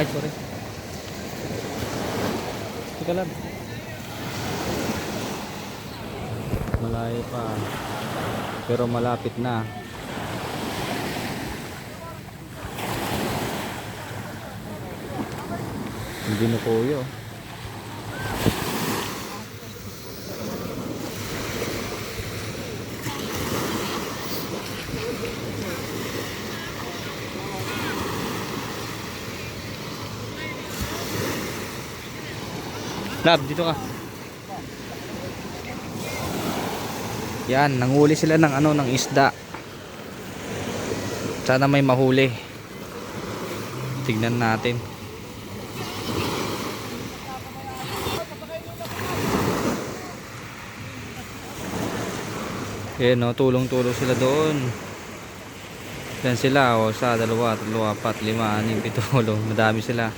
Ay, sorry. Teka lang. Malayo pa. Pero malapit na. Hindi na kuyo. Lab, dito ka. Yan, nanguli sila ng ano, ng isda. Sana may mahuli. Tignan natin. Ayan no, tulong-tulong sila doon. Yan sila, o, sa dalawa, tatlo, apat, lima, anim, pito. Madami sila.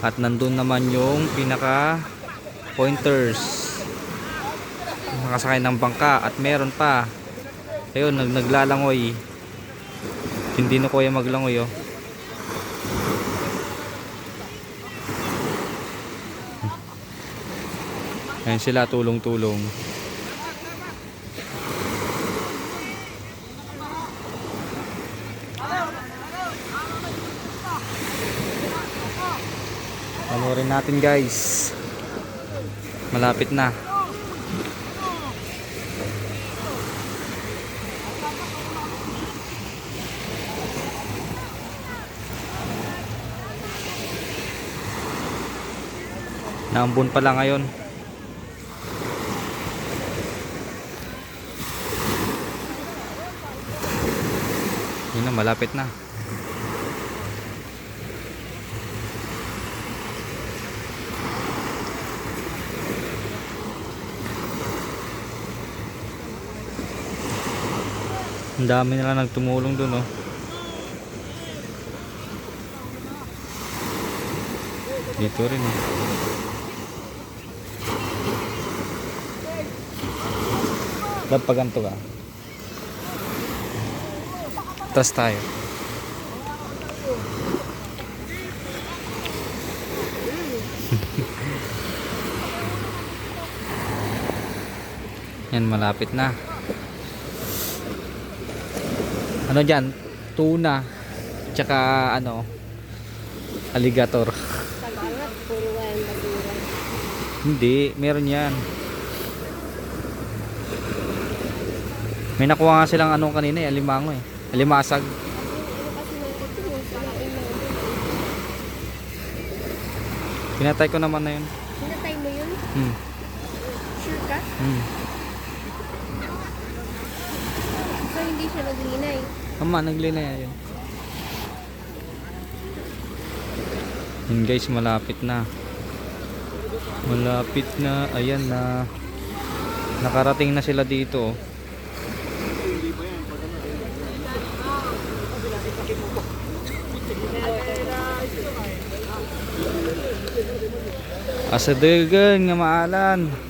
At nandun naman yung pinaka pointers. Nakasakay ng bangka at meron pa. Ayun, nag naglalangoy. Hindi na kuya maglangoy oh. Ayan sila tulong-tulong. Panoorin natin guys. Malapit na. Naambon pala ngayon. Yun na, malapit na. Ang dami nila nagtumulong dun oh. Dito rin eh. Ba't pag ganito ka? Tras tayo. Yan malapit na. Ano dyan? Tuna. Tsaka ano? Alligator. Hindi, meron yan. May nakuha nga silang ano kanina eh, alimango eh. Alimasag. Pinatay ko naman na yun. Pinatay mo yun? Hmm. Sure ka? Hmm. So hindi siya naglinay. Tama, naglina yun. Yun guys, malapit na. Malapit na. Ayan na. Nakarating na sila dito. oh. Asadagan nga maalan.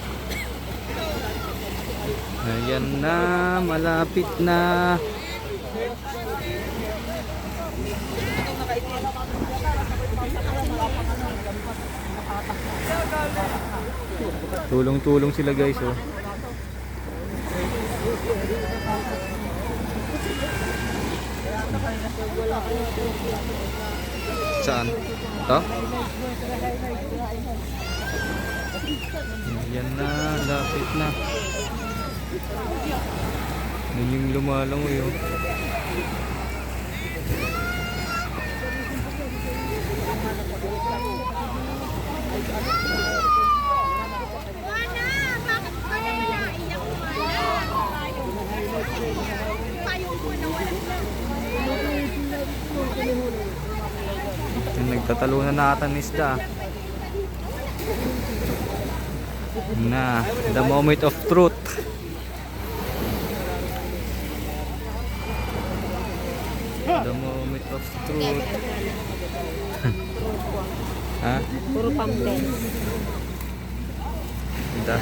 Ayan na, malapit na. Tulong-tulong sila guys oh. Saan? Ito? Yan na, lapit na. Yung lumalangoy oh. Wala! Bakit ba na naiyak mo wala? Tayo ko na wala. Tatalunan na ata ng isda. Na, the moment of truth. The moment of truth. ha? Puro pampen. Da,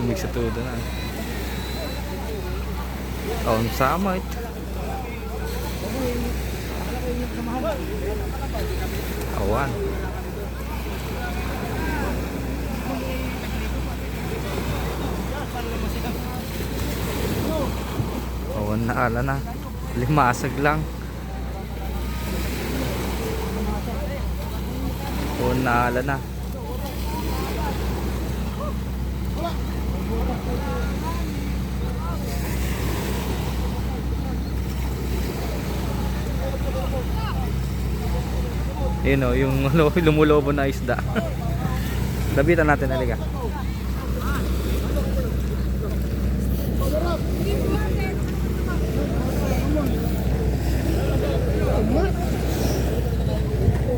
umig sa tudo na. On summit. Awan. Awan na ala na. Limasag lang. Awan na. Yun o, yung ano, lumulobo na isda. Labitan natin, halika. Tama.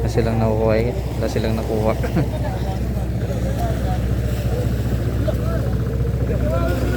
Kasi lang nakukuha eh. Wala silang nakuha.